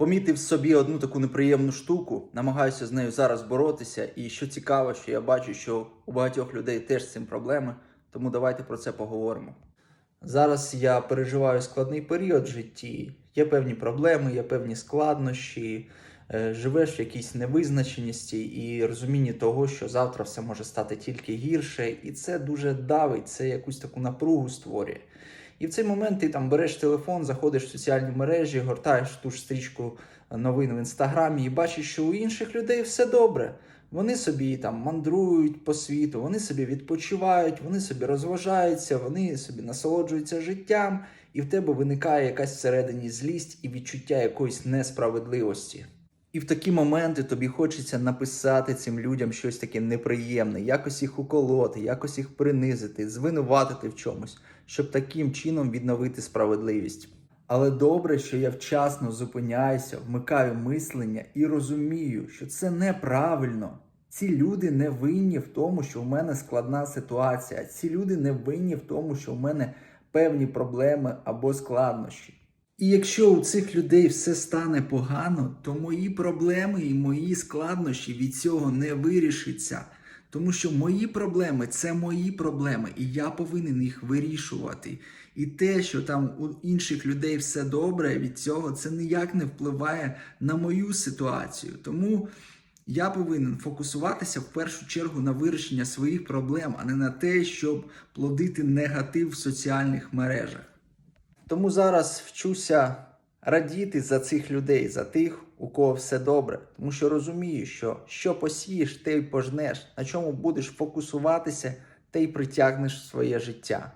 Помітив собі одну таку неприємну штуку, намагаюся з нею зараз боротися. І що цікаво, що я бачу, що у багатьох людей теж з цим проблеми, тому давайте про це поговоримо. Зараз я переживаю складний період в житті. Є певні проблеми, є певні складнощі, е, живеш в якійсь невизначеності і розумінні того, що завтра все може стати тільки гірше, і це дуже давить, це якусь таку напругу створює. І в цей момент ти там береш телефон, заходиш в соціальні мережі, гортаєш ту ж стрічку новин в інстаграмі і бачиш, що у інших людей все добре. Вони собі там мандрують по світу, вони собі відпочивають, вони собі розважаються, вони собі насолоджуються життям, і в тебе виникає якась всередині злість і відчуття якоїсь несправедливості. І в такі моменти тобі хочеться написати цим людям щось таке неприємне, якось їх уколоти, якось їх принизити, звинуватити в чомусь, щоб таким чином відновити справедливість. Але добре, що я вчасно зупиняюся, вмикаю мислення і розумію, що це неправильно. Ці люди не винні в тому, що в мене складна ситуація. Ці люди не винні в тому, що в мене певні проблеми або складнощі. І якщо у цих людей все стане погано, то мої проблеми і мої складнощі від цього не вирішаться. Тому що мої проблеми це мої проблеми, і я повинен їх вирішувати. І те, що там у інших людей все добре, від цього це ніяк не впливає на мою ситуацію. Тому я повинен фокусуватися в першу чергу на вирішення своїх проблем, а не на те, щоб плодити негатив в соціальних мережах. Тому зараз вчуся радіти за цих людей, за тих, у кого все добре. Тому що розумію, що що посієш, те й пожнеш, на чому будеш фокусуватися, те й притягнеш своє життя.